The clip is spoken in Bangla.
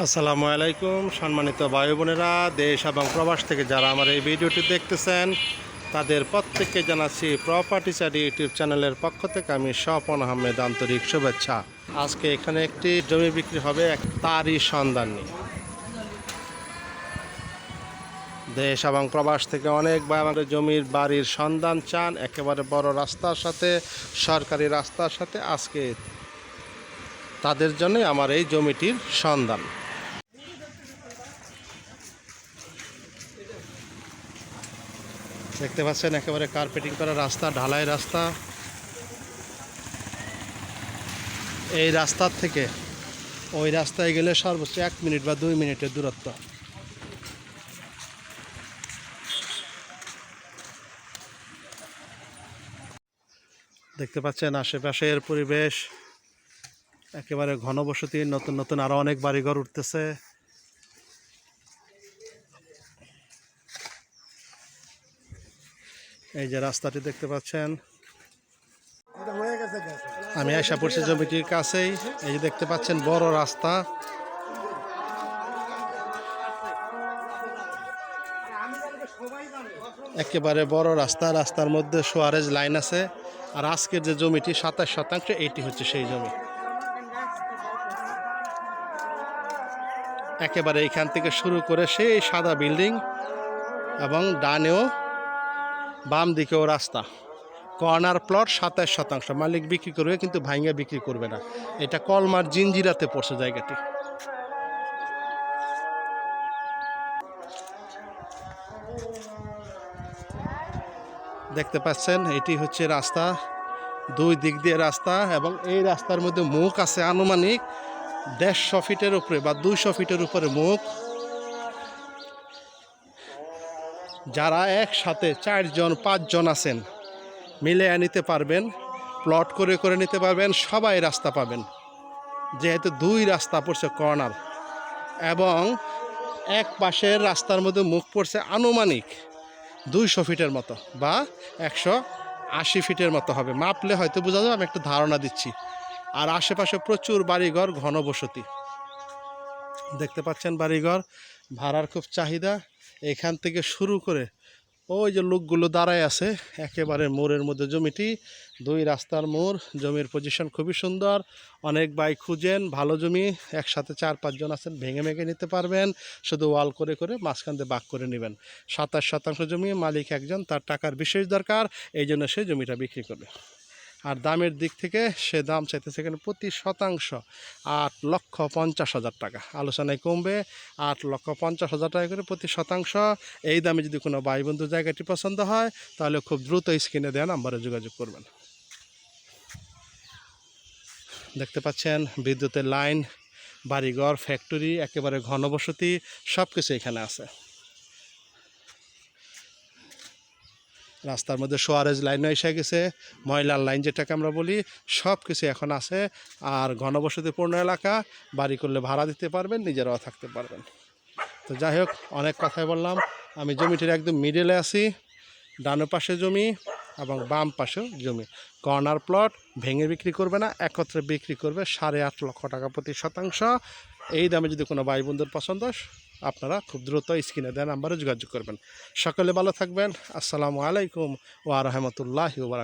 আসসালামু আলাইকুম, সম্মানিত ভাই বোনেরা দেশ এবং প্রবাস থেকে যারা আমার এই ভিডিওটি দেখতেছেন, তাদের প্রত্যেককে জানাচ্ছি প্রপার্টি চারি ইউটিউব চ্যানেলের পক্ষ থেকে আমি স্বপন আহমেদ আন্তরিক শুভেচ্ছা। আজকে এখানে একটি জমি বিক্রি হবে এক তারই সন্ধান নিয়ে। দেশ এবং প্রবাস থেকে অনেক আমাদের জমির বাড়ির সন্ধান চান, একেবারে বড় রাস্তার সাথে, সরকারি রাস্তার সাথে আজকে তাদের জন্য আমার এই জমিটির সন্ধান। দেখতে পাচ্ছেন, একেবারে কার্পেটিং করা রাস্তা, ঢালাই রাস্তা। এই রাস্তার থেকে ওই রাস্তায় গেলে সর্বোচ্চ এক মিনিট বা দুই মিনিটের দূরত্ব। দেখতে পাচ্ছেন, আশেপাশের পরিবেশ, একেবারে ঘনবসতি, নতুন নতুন আরও অনেক বাড়িঘর উঠতেছে। এই যে রাস্তাটি দেখতে পাচ্ছেন। আমি আশা পড়ছি জমিটির কাছেই। এই যে দেখতে পাচ্ছেন বড় রাস্তা। একেবারে বড় রাস্তা। রাস্তার মধ্যে সোয়ারেজ লাইন আছে। আর আজকের যে জমিটি সাতাশ শতাংশ এইটি হচ্ছে সেই জমি। একেবারে এইখান থেকে শুরু করে সেই সাদা বিল্ডিং এবং ডানেও বাম দিকেও রাস্তা। কর্নার প্লট সাতাশ শতাংশ। মালিক বিক্রি করবে, কিন্তু ভাইঙ্গা বিক্রি করবে না। এটা কলমার জিনজিরাতে পড়ছে জায়গাটি। দেখতে পাচ্ছেন, এটি হচ্ছে রাস্তা। দুই দিক দিয়ে রাস্তা এবং এই রাস্তার মধ্যে মুখ আছে আনুমানিক দেড়শো ফিটের উপরে বা দুইশো ফিটের উপরে মুখ। যারা একসাথে চারজন, পাঁচজন আছেন মিলে নিতে পারবেন প্লট করে করে নিতে পারবেন, সবাই রাস্তা পাবেন। যেহেতু দুই রাস্তা পড়ছে কর্নার এবং এক পাশের রাস্তার মধ্যে মুখ পড়ছে আনুমানিক দুইশো ফিটের মতো বা একশো আশি ফিটের মতো হবে। মাপলে হয়তো বোঝা যাবে, আমি একটা ধারণা দিচ্ছি। আর আশেপাশে প্রচুর বাড়িঘর, ঘনবসতি। দেখতে পাচ্ছেন বাড়িঘর, ভাড়ার খুব চাহিদা। এখান থেকে শুরু করে ওই যে লোকগুলো দাঁড়ায় আছে, একেবারে মোড়ের মধ্যে জমিটি। দুই রাস্তার মোড়, জমির পজিশন খুবই সুন্দর। অনেক বাইক খুঁজেন, ভালো জমি, একসাথে চার পাঁচজন আছেন, ভেঙে ভেঙে নিতে পারবেন। শুধু ওয়াল করে করে মাঝখান দিয়ে বাক করে নেবেন। সাতাশ শতাংশ জমি, মালিক একজন, তার টাকার বিশেষ দরকার, এই জন্য সে জমিটা বিক্রি করবে। আর দামের দিক থেকে সে দাম চাইতেছে এখানে প্রতি শতাংশ আট লক্ষ পঞ্চাশ হাজার টাকা। আলোচনায় কমবে আট লক্ষ পঞ্চাশ হাজার টাকা করে প্রতি শতাংশ। এই দামে যদি কোনো ভাই বন্ধু জায়গাটি পছন্দ হয়, তাহলে খুব দ্রুত স্ক্রিনে দেওয়া নাম্বারে যোগাযোগ করবেন। দেখতে পাচ্ছেন বিদ্যুতের লাইন, বাড়িঘর, ফ্যাক্টরি, একেবারে ঘনবসতি সব কিছু এখানে আছে। রাস্তার মধ্যে সোয়ারেজ লাইনও এসে গেছে, ময়লার লাইন যেটাকে আমরা বলি, সব কিছু এখন আছে। আর ঘনবসতিপূর্ণ এলাকা, বাড়ি করলে ভাড়া দিতে পারবেন, নিজেরাও থাকতে পারবেন। তো যাই হোক, অনেক কথাই বললাম। আমি জমিটির একদম মিডলে আছি, ডানো পাশে জমি এবং বাম পাশেও জমি। কর্নার প্লট ভেঙে বিক্রি করবে না, একত্রে বিক্রি করবে সাড়ে আট লক্ষ টাকা প্রতি শতাংশ। এই দামে যদি কোনো ভাই বন্ধুর পছন্দ আপনারা খুব দ্রুত স্ক্রিনে দেন নাম্বারে যোগাযোগ করবেন। সকলে ভালো থাকবেন। আসসালামু আলাইকুম ওয়া রাহমাতুল্লাহি ওয়া